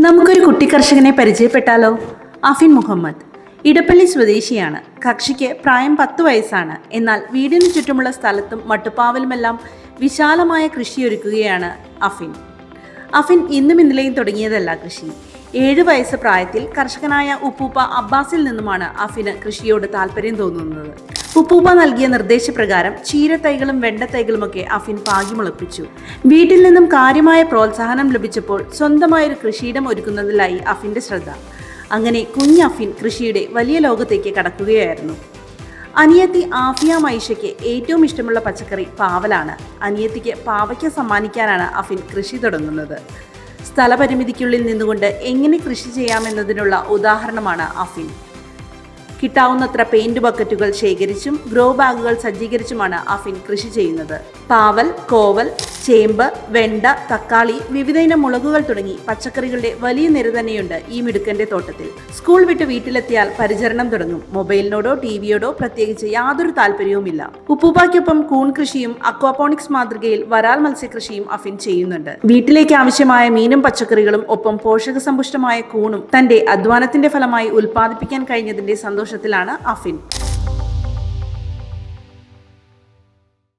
നമുക്കൊരു കുട്ടി കർഷകനെ പരിചയപ്പെട്ടാലോ? അഫിൻ മുഹമ്മദ്. ഇടപ്പള്ളി സ്വദേശിയാണ്. കക്ഷിക്ക് പ്രായം പത്ത് വയസ്സാണ്. എന്നാൽ വീടിന് ചുറ്റുമുള്ള സ്ഥലത്തും മട്ടുപ്പാവലുമെല്ലാം വിശാലമായ കൃഷിയൊരുക്കുകയാണ് അഫിൻ. അഫിൻ ഇന്നും ഇന്നലെയും തുടങ്ങിയതല്ല കൃഷി. ഏഴ് വയസ്സ് പ്രായത്തിൽ കർഷകനായ ഉപ്പൂപ്പ അബ്ബാസിൽ നിന്നുമാണ് അഫിന് കൃഷിയോട് താല്പര്യം തോന്നുന്നത്. ഉപ്പൂപ്പ നൽകിയ നിർദ്ദേശപ്രകാരം ചീരത്തൈകളും വെണ്ടത്തൈകളുമൊക്കെ അഫിൻ പാകിമുളപ്പിച്ചു. വീട്ടിൽ നിന്നും കാര്യമായ പ്രോത്സാഹനം ലഭിച്ചപ്പോൾ സ്വന്തമായൊരു കൃഷിയിടം ഒരുക്കുന്നതിലായി അഫിന്റെ ശ്രദ്ധ. അങ്ങനെ കുഞ്ഞ് അഫിൻ കൃഷിയുടെ വലിയ ലോകത്തേക്ക് കടക്കുകയായിരുന്നു. അനിയത്തി ആഫിയ മൈഷയ്ക്ക് ഏറ്റവും ഇഷ്ടമുള്ള പച്ചക്കറി പാവലാണ്. അനിയത്തിക്ക് പാവയ്ക്ക സമ്മാനിക്കാനാണ് അഫിൻ കൃഷി തുടങ്ങുന്നത്. സ്ഥലപരിമിതിക്കുള്ളിൽ നിന്നുകൊണ്ട് എങ്ങനെ കൃഷി ചെയ്യാമെന്നതിനുള്ള ഉദാഹരണമാണ് അഫിൻ. കിട്ടാവുന്നത്ര പെയിന്റ് ബക്കറ്റുകൾ ശേഖരിച്ചും ഗ്രോ ബാഗുകൾ സജ്ജീകരിച്ചുമാണ് അഫിൻ കൃഷി ചെയ്യുന്നത്. പാവൽ കോവൽ ചേമ്പ് വെണ്ട തക്കാളി വിവിധയിനം മുളകുകൾ തുടങ്ങി പച്ചക്കറികളുടെ വലിയ നിര തന്നെയുണ്ട് ഈ മിടുക്കന്റെ തോട്ടത്തിൽ. സ്കൂൾ വിട്ട് വീട്ടിലെത്തിയാൽ പരിചരണം തുടങ്ങും. മൊബൈലിനോടോ ടിവിയോടോ പ്രത്യേകിച്ച് യാതൊരു താല്പര്യവുമില്ല. ഉപ്പൂപ്പായ്ക്കൊപ്പം കൂൺ കൃഷിയും അക്വാപോണിക്സ് മാതൃകയിൽ വരാൽ മത്സ്യകൃഷിയും അഫിൻ ചെയ്യുന്നുണ്ട്. വീട്ടിലേക്ക് ആവശ്യമായ മീനും പച്ചക്കറികളും ഒപ്പം പോഷകസമ്പുഷ്ടമായ കൂണും തന്റെ അധ്വാനത്തിന്റെ ഫലമായി ഉൽപ്പാദിപ്പിക്കാൻ കഴിഞ്ഞതിന്റെ സന്തോഷത്തിലാണ് അഫിൻ.